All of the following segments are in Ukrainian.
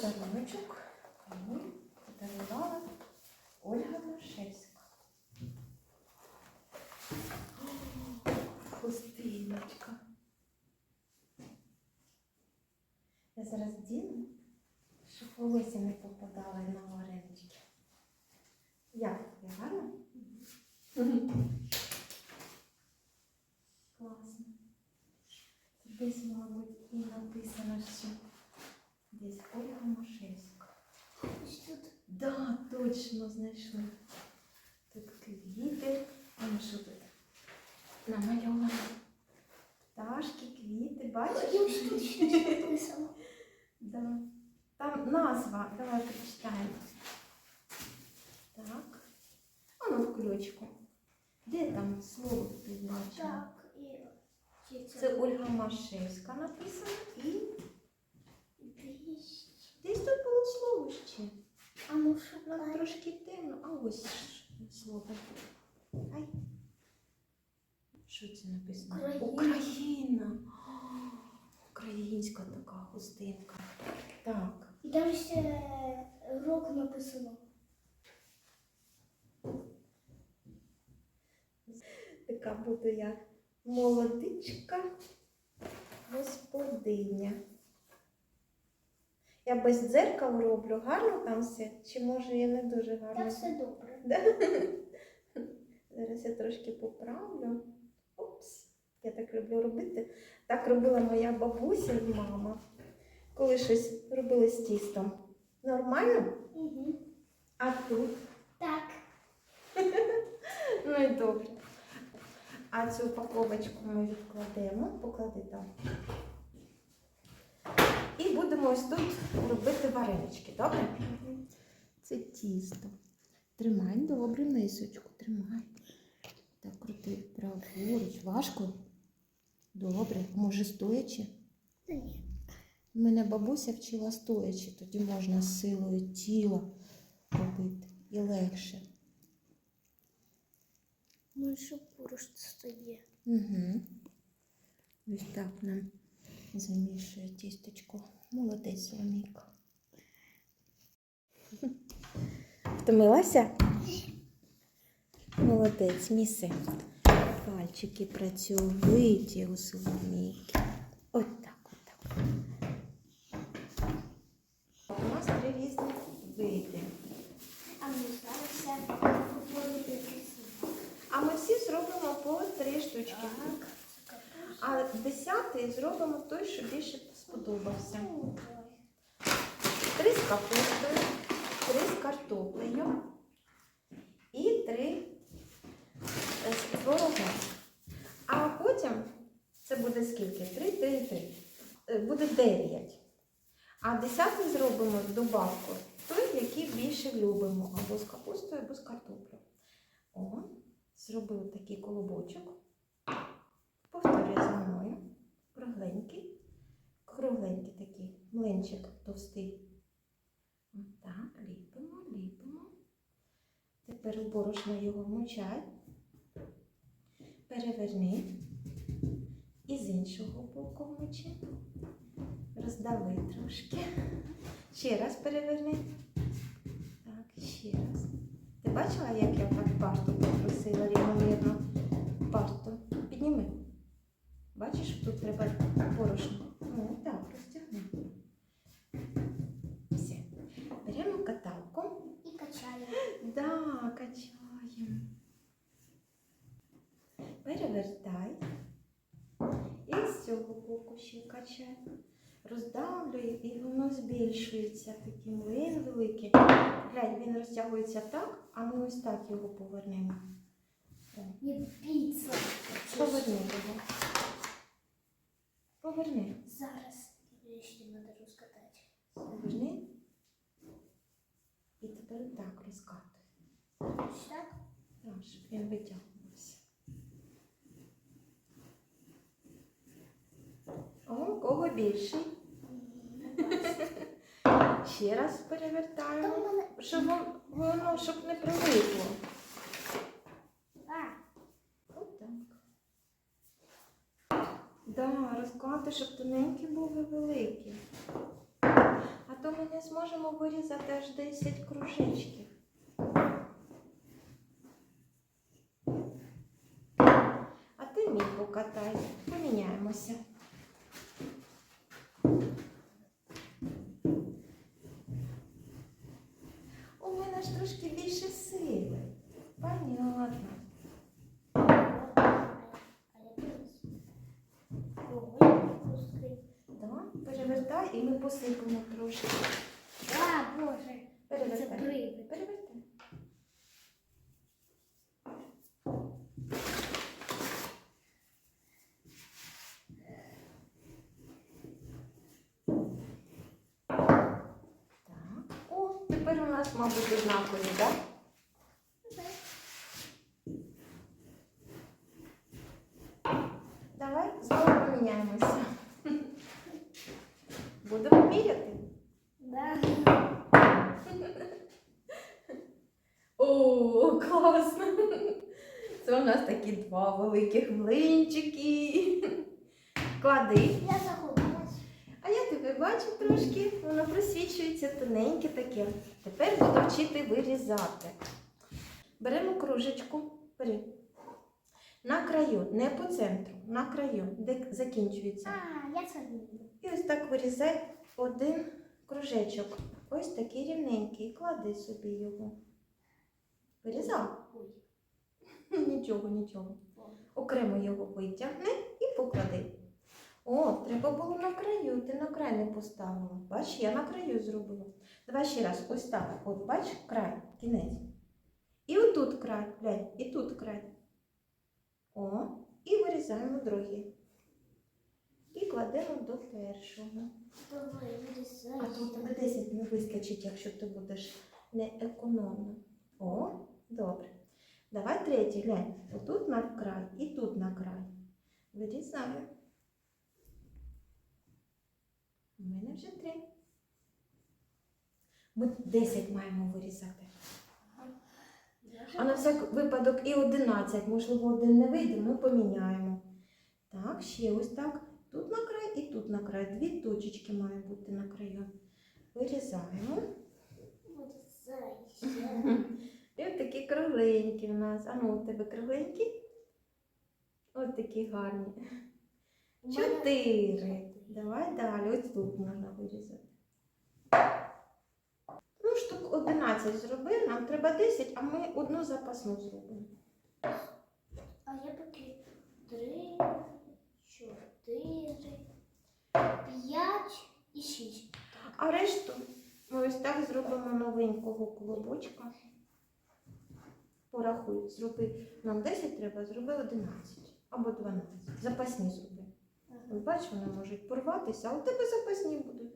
подаруночок мені подарувала Ольга Машевська. Хустиночка. Я зараз діну, щоб волосся не попадало на варенички. Як? Я гарно? Класно. Десь, мабуть, і написано, що десь Ольга Машевська. Ось тут. Да, точно знайшли. Тут квіти. А ну що тут? Намальовано. Пташки, квіти, бачиш? ось тут щось написано. Да. Там назва. Давай прочитаємо. Так. А ну в ключку. Де там слово підбачено? Так, і Це Ольга Машевська написано і десь тут було слово ще. А ну Нам трошки темно, а ось слово. Ай. Що це написано? Україна. Україна. Українська така хустинка. Так. І там ще рок написано. Така буду я молодичка господиня. Я без дзеркал роблю, гарно там все? Чи може я не дуже Та гарно? все добре. Да? Зараз я трошки поправлю. Опс. Я так люблю робити. Так робила моя бабуся і мама, коли щось робили з тістом. Нормально? Угу. А тут? Так. Ну і добре. А цю упаковочку ми відкладемо, поклади там. І будемо ось тут робити варенички, добре? Це тісто. Тримай добре мисочку, тримай. Так, крути праворуч. Важко? Добре. Може стоячи? Ні. Мене бабуся вчила стоячи, тоді можна з силою тіла робити і легше. Ну, що поруч стає. Угу. Ось так нам замішує тістечко. Молодець, Соломійка. Втомилася? Молодець, міси. Пальчики працьовиті у Соломійки. От так, от так. У нас три різні види. А ми зараз красиво. А ми всі зробимо по три штучки. Так. А десятий зробимо той, що більше сподобався. Три з капустою, три з картоплею і три е, з творогом. А потім це буде скільки? Три, три три. Е, Буде дев'ять. А десятий зробимо з добавкою той, який більше любимо, або з капустою, або з картоплею. О, зробили такий колобочок. Мною. Кругленький. Кругленький такий млинчик товстий. Отак, ліпимо, ліпимо. Тепер борошно його вмочай. Переверни. І з іншого боку вмочи. Роздави трошки. Ще раз переверни. Так, ще раз. Ти бачила, як я так парту попросила рівномірно? Тут треба борошно. Ну, так, розтягни. Все. Беремо каталку. І качаємо. Да, качаємо. Перевертай. І з цього боку ще качай. Роздавлюй, і воно збільшується. Такий млин великий. Глянь, він розтягується так, а ми ось так його повернемо. О, Є піца. Поверни його. Поверни. Зараз ще треба розкатати. Поверни. І тепер так розкатуй. Ось так. Так, щоб він витягнувся. О, у кого більший? Ще раз перевертаємо, щоб вон- воно щоб не прилипло. А, Отак. Да, розкладати, щоб тоненькі були великі. А то ми не зможемо вирізати аж 10 кружечків. А ти мій покатай. Поміняємося. У мене ж трошки більше сили. Понятно. Ми посипемо трошки. А, боже. Це Перевертай. привид. Перевертай. Так. О, тепер у нас, мабуть, однакові, так? Давай знову поміняємося. Будемо міряти. Да. О, класно! Це у нас такі два великих млинчики. Клади. Я загубилась. А я тебе бачу трошки, воно просвічується тоненьке таке. Тепер буду вчити вирізати. Беремо кружечку, бери. На краю, не по центру, на краю, де закінчується. А, я це вмію. І ось так вирізай один кружечок. Ось такий рівненький. Клади собі його. Вирізав? Нічого, нічого. Окремо його витягни і поклади. О, треба було на краю, ти на край не поставила. Бач, я на краю зробила. Давай ще раз, ось так. От бач, край, кінець. І отут край, глянь, і тут край. О, і вирізаємо другий. І кладемо до першого. А то тебе 10 не вистачить, якщо ти будеш не економно. О, добре. Давай третій, глянь. Отут на край і тут на край. Вирізаю. У мене вже три. Ми 10 маємо вирізати. А на всяк випадок і 11. Можливо, один не вийде, ми поміняємо. Так, ще ось так. Тут на край і тут на край. Дві точечки мають бути на краю. Вирізаємо. І от такі кругленькі у нас. А ну, у тебе кругленькі? От такі гарні. Чотири. Давай далі. Ось тут можна вирізати. Ну, штук 11 зроби, нам треба 10, а ми одну запасну зробимо. А я поки три, чотири, п'ять і шість. А решту ми ось так зробимо новенького клубочка. Порахуй, зроби. Нам 10 треба, зроби 11 або 12. Запасні зроби. Бач, вони можуть порватися, а у тебе запасні будуть.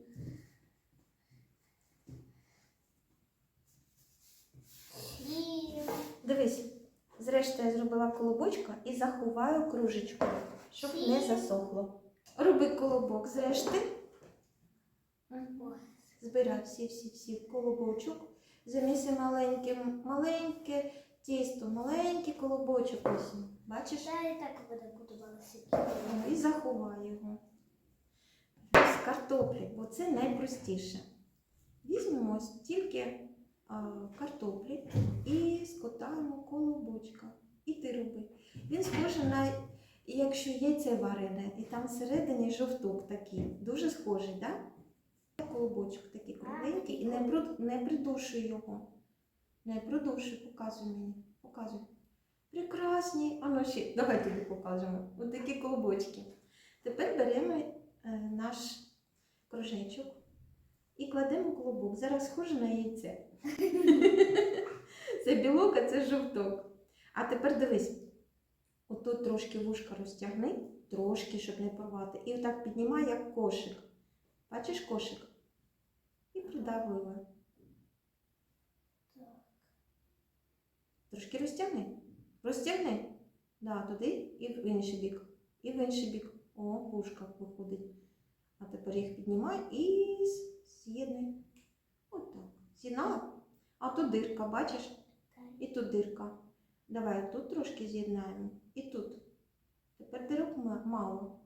Дивись, зрештою я зробила колобочка і заховаю кружечкою, щоб не засохло. Роби колобок зрешти. Ой, Збирай всі-всі-всі колобочок. Заміси маленьким, маленьке тісто, маленький колобочок ось. Бачиш? Та і так буде будувалося. І заховай його. З картоплі, бо це найпростіше. Візьмемо ось тільки а, картоплі і скотаємо колобочка. І ти роби. Він схожий на, якщо яйце варене, і там всередині жовток такий. Дуже схожий, так? Да? Колобочок такий кругленький і не, прид- не придушуй його. Не придушуй, показуй мені. Показуй. Прекрасні. А ну ще, давай тобі покажемо. Ось такі колобочки. Тепер беремо е, наш кружечок і кладемо колобок. Зараз схоже на яйце. Це білок, а це жовток. А тепер дивись. Отут трошки вушка розтягни, трошки, щоб не порвати. І отак піднімай, як кошик. Бачиш кошик? І придавила. Так. Трошки розтягни. Розтягни. Да, туди і в інший бік. І в інший бік. О, вушка виходить. А тепер їх піднімай і з- з'єднуй. Отак. З'єднала? А тут дирка, бачиш? Так. І тут дирка. Давай тут трошки з'єднаємо. І тут. Тепер дирок мало.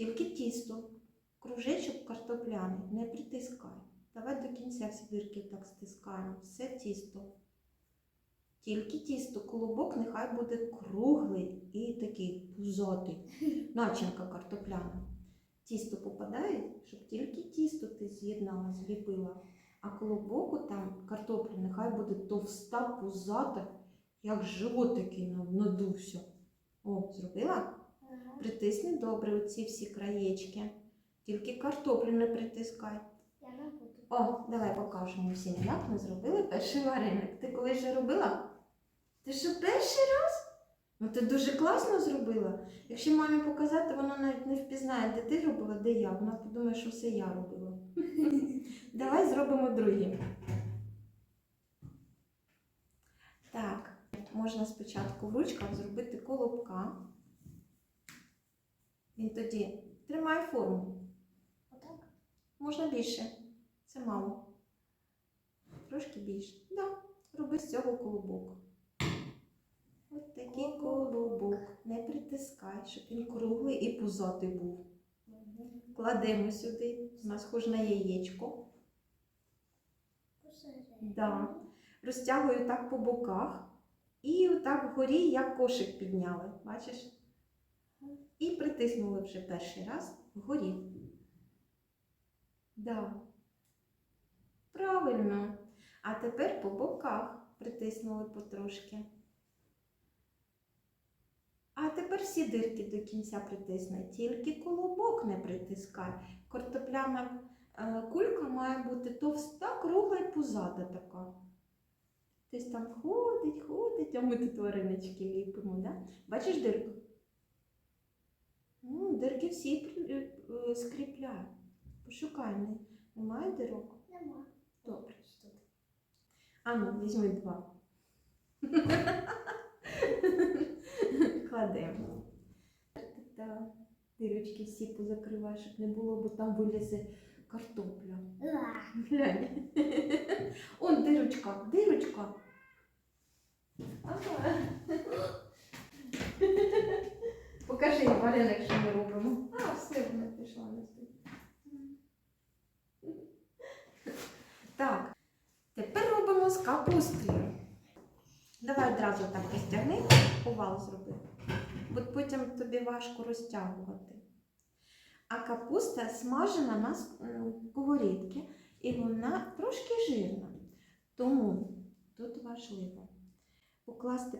Тільки тісто. кружечок картопляний, не притискай. Давай до кінця всі дирки так стискаємо. Все тісто. Тільки тісто, колобок нехай буде круглий і такий пузатий. Начинка картопляна. Тісто попадає, щоб тільки тісто ти з'єднала, зліпила. А колобоку там картопля нехай буде товста, пузата, як живот такий надувся. О, зробила? Притисни добре оці всі краєчки. Тільки картоплю не притискай. Я не буду. О, давай покажемо всім, як ми зробили перший вареник. Ти колись вже робила? Ти що перший раз? Ну ти дуже класно зробила. Якщо мамі показати, вона навіть не впізнає, де ти робила, де я. Вона подумає, що все я робила. Давай зробимо другий. Так, можна спочатку в ручках зробити колобка. Він тоді тримає форму. Отак? Можна більше. Це мало. Трошки більше. Да. Роби з цього колобок. Ось такий колобок. Не притискай, щоб він круглий і пузатий був. Кладемо сюди. У нас схоже на яєчко. Да. Розтягую так по боках. І отак вгорі, як кошик підняли. Бачиш? І притиснули вже перший раз вгорі. Да. Правильно. А тепер по боках притиснули потрошки. А тепер всі дирки до кінця притисни. Тільки колобок не притискай. Картопляна е, кулька має бути товста, кругла і пузата така. Десь там ходить, ходить, а ми тут варенички ліпимо, да? Бачиш дирку? Ну, дирки всі при- е. Пошукай, немає дирок? Нема. Добре. Що тут? А ну, візьми два. Кладемо. Дирочки всі позакривай, щоб не було, бо там вилізе картопля. Глянь. Он дирочка, дирочка. Ага. Покажи вареник, що ми робимо. А, все, вона пішла на. Так, тепер робимо з капустою. Давай одразу так розтягни, овал зроби. Бо потім тобі важко розтягувати. А капуста смажена на сковорідці і вона трошки жирна. Тому тут важливо покласти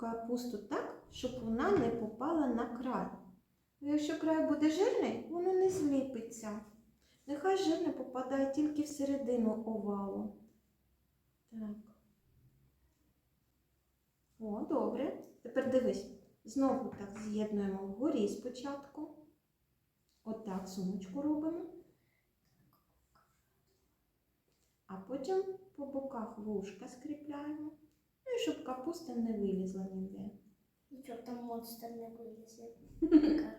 капусту так, щоб вона не попала на край. Якщо край буде жирний, воно не зліпиться. Нехай жирне попадає тільки всередину овалу. Так. О, добре. Тепер дивись. Знову так з'єднуємо вгорі спочатку. Отак сумочку робимо. А потім по боках вушка скріпляємо. Ну і щоб капуста не вилізла ніде. Нічого там монстр не вилізе.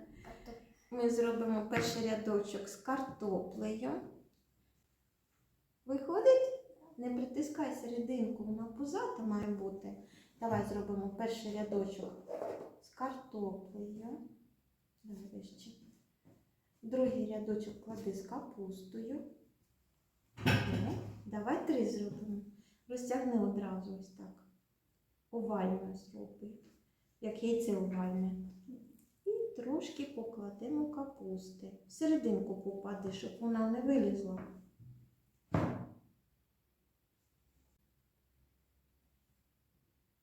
Ми зробимо перший рядочок з картоплею. Виходить? Не притискай серединку, вона пузата має бути. Давай зробимо перший рядочок з картоплею. Давай вище. Другий рядочок клади з капустою. Давай три зробимо. Розтягни одразу ось так. Овальне зроби. Як яйце овальне. І трошки покладемо капусти. В серединку попади, щоб вона не вилізла.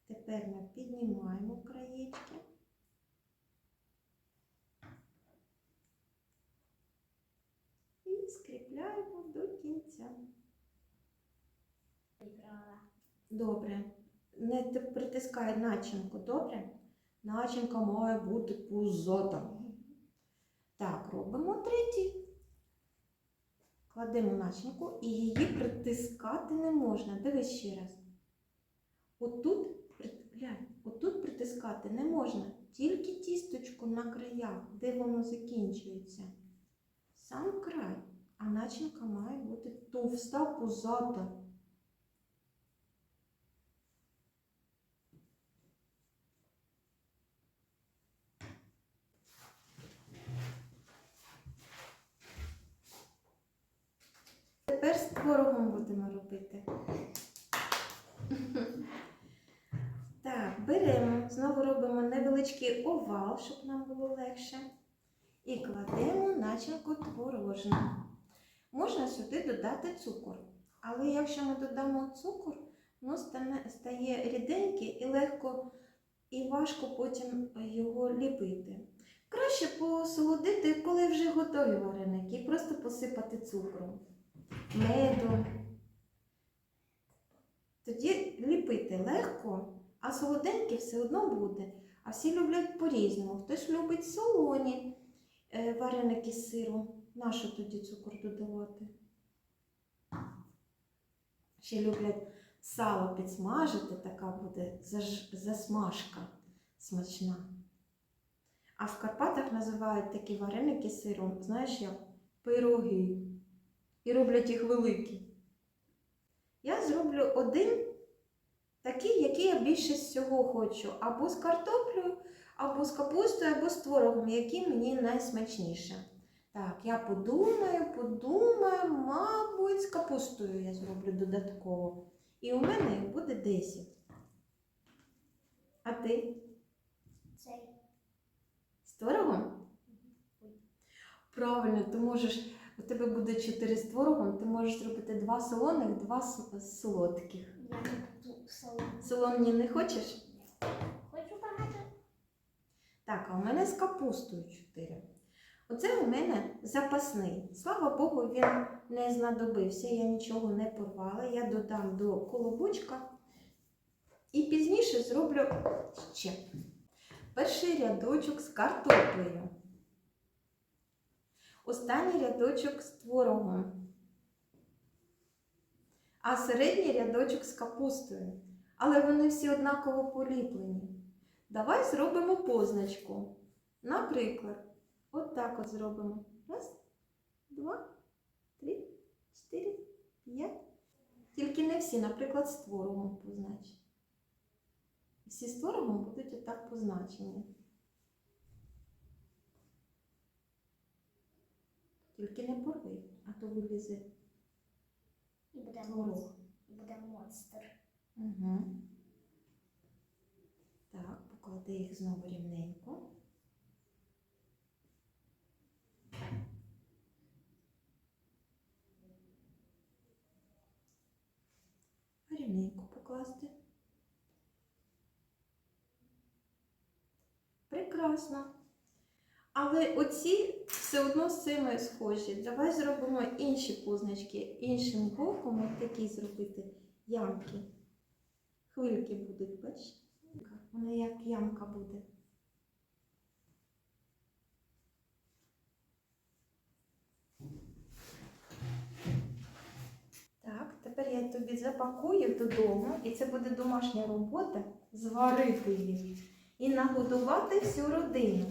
Тепер ми піднімаємо краєчки. І скріпляємо до кінця. Добре. Не ти- притискай начинку, добре? Начинка має бути пузота. Так, робимо третій. Кладемо начинку і її притискати не можна. Дивись ще раз. Отут, глянь, отут притискати не можна. Тільки тісточку на краях, де воно закінчується. Сам край. А начинка має бути товста, пузата. Творогом будемо робити. Так, беремо, знову робимо невеличкий овал, щоб нам було легше. І кладемо начинку творожну. Можна сюди додати цукор. Але якщо ми додамо цукор, воно стає ріденьке і легко і важко потім його ліпити. Краще посолодити, коли вже готові вареники, і просто посипати цукром, медом. Тоді ліпити легко, а солоденьке все одно буде. А всі люблять по-різному. Хтось любить солоні е, вареники з сиром. Нащо тоді цукор додавати? Ще люблять сало підсмажити, така буде засмажка смачна. А в Карпатах називають такі вареники з сиром, знаєш як? Пироги. І роблять їх великі. Я зроблю один такий, який я більше всього хочу. Або з картоплею, або з капустою, або з творогом, який мені найсмачніше. Так, я подумаю, подумаю, мабуть, з капустою я зроблю додатково. І у мене їх буде 10. А ти? Цей. З творогом? Правильно, ти можеш, у тебе буде 4 з творогом, ти можеш зробити 2 солоних, 2 солодких. Я не буду солоний. Солоні не хочеш? Хочу багато. Так, а у мене з капустою 4. Оце у мене запасний. Слава Богу, він не знадобився, я нічого не порвала. Я додам до колобочка і пізніше зроблю ще. Перший рядочок з картоплею. Останній рядочок з творогом. А середній рядочок з капустою. Але вони всі однаково поліплені. Давай зробимо позначку. Наприклад, от так от зробимо. Раз, два, три, чотири, п'ять. Тільки не всі, наприклад, з творогом познач. Всі з творогом будуть отак позначені. Тільки не порви, а то вилізе І буде творог. І буде монстр. Угу. Так, поклади їх знову рівненько. Рівненько покласти. Прекрасно. Але оці все одно з цими схожі. Давай зробимо інші позначки, іншим боком, от такі зробити ямки. Хвильки будуть, бачиш? Вона як ямка буде. Так, тепер я тобі запакую додому, і це буде домашня робота зварити їх і нагодувати всю родину.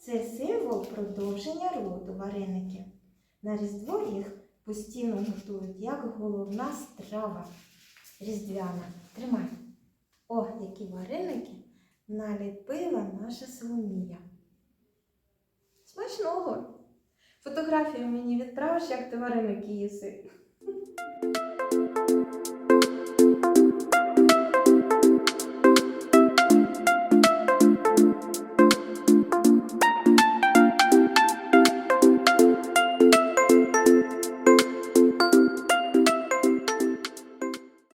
Це символ продовження роду вареники. На Різдво їх постійно готують як головна страва різдвяна. Тримай. О, які вареники наліпила наша Соломія. Смачного! Фотографію мені відправиш, як ти вареники їси.